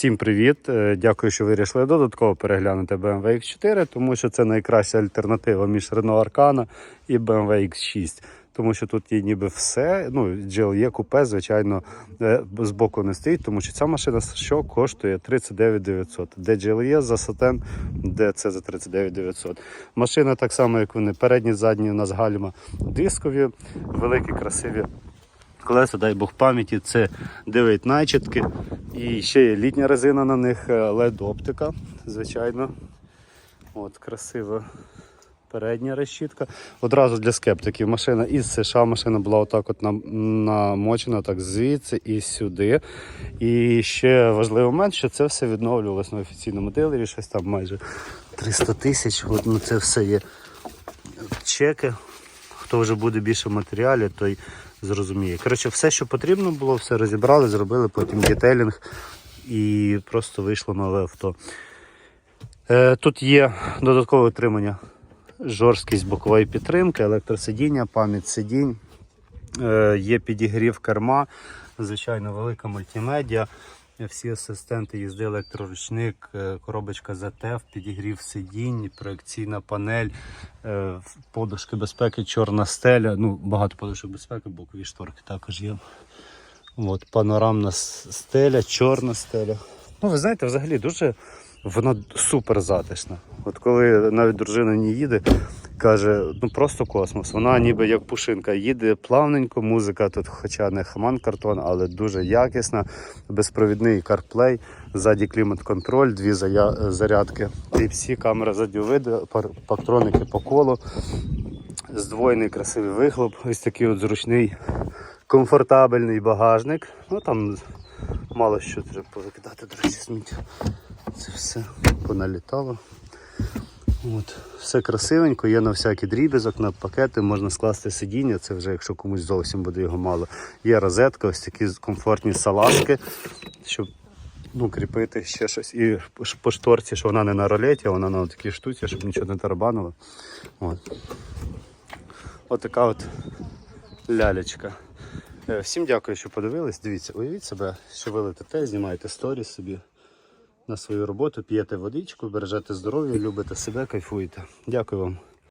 Всім привіт! Е, Дякую, що вирішили додатково переглянути BMW X4, тому що це найкраща альтернатива між Renault Arcana і BMW X6. Тому що тут є ніби все. Ну, GLE купе, звичайно, е, з боку не стоїть, тому що ця машина що коштує 39 900. Де GLE за сатен, де це за 39 900. Машина так само, як вони, передні, задні у нас гальма дискові, великі, красиві колеса, дай Бог пам'яті, це 9 начітки. І ще є літня резина на них, LED оптика, звичайно. От, красива передня решітка. Одразу для скептиків машина із США машина була отак от намочена так звідси і сюди. І ще важливий момент, що це все відновлювалося на офіційному дилері, щось там майже 300 тисяч. Ну, це все є чеки. Хто вже буде більше в матеріалі, той зрозуміє. Коротше, все, що потрібно було, все розібрали, зробили потім детейлінг і просто вийшло нове авто. Е, тут є додаткове утримання, жорсткість бокової підтримки, електросидіння, пам'ять сидінь, е, є підігрів керма, звичайно, велика мультимедіа. Всі асистенти їзди, електроручник, е, коробочка ZF, підігрів сидінь, проекційна панель, е, подушки безпеки, чорна стеля. Ну, багато подушок безпеки, бокові шторки також є. От, панорамна стеля, чорна стеля. Ну, ви знаєте, взагалі дуже вона супер затишна. От коли навіть дружина не їде, каже, ну просто космос. Вона ніби як пушинка їде плавненько, музика тут, хоча не хаман картон, але дуже якісна. Безпровідний CarPlay, ззаді клімат-контроль, дві зая- зарядки. Type-C, камера заднього виду, патроники по колу, здвоєний красивий вихлоп, ось такий от зручний, комфортабельний багажник. Ну там мало що треба повикидати, до речі, сміття. Це все поналітало. От. Все красивенько, є на всякий дріб'язок, на пакети, можна скласти сидіння, це вже якщо комусь зовсім буде його мало. Є розетка, ось такі комфортні салазки, щоб ну, кріпити ще щось. І по шторці, що вона не на ролеті, а вона на такій штуці, щоб нічого не тарабанило. От. От така от лялечка. Е, Всім дякую, що подивились. Дивіться, уявіть себе, що ви летите, знімаєте сторіс собі на свою роботу, п'єте водичку, бережете здоров'я, любите себе, кайфуєте. Дякую вам.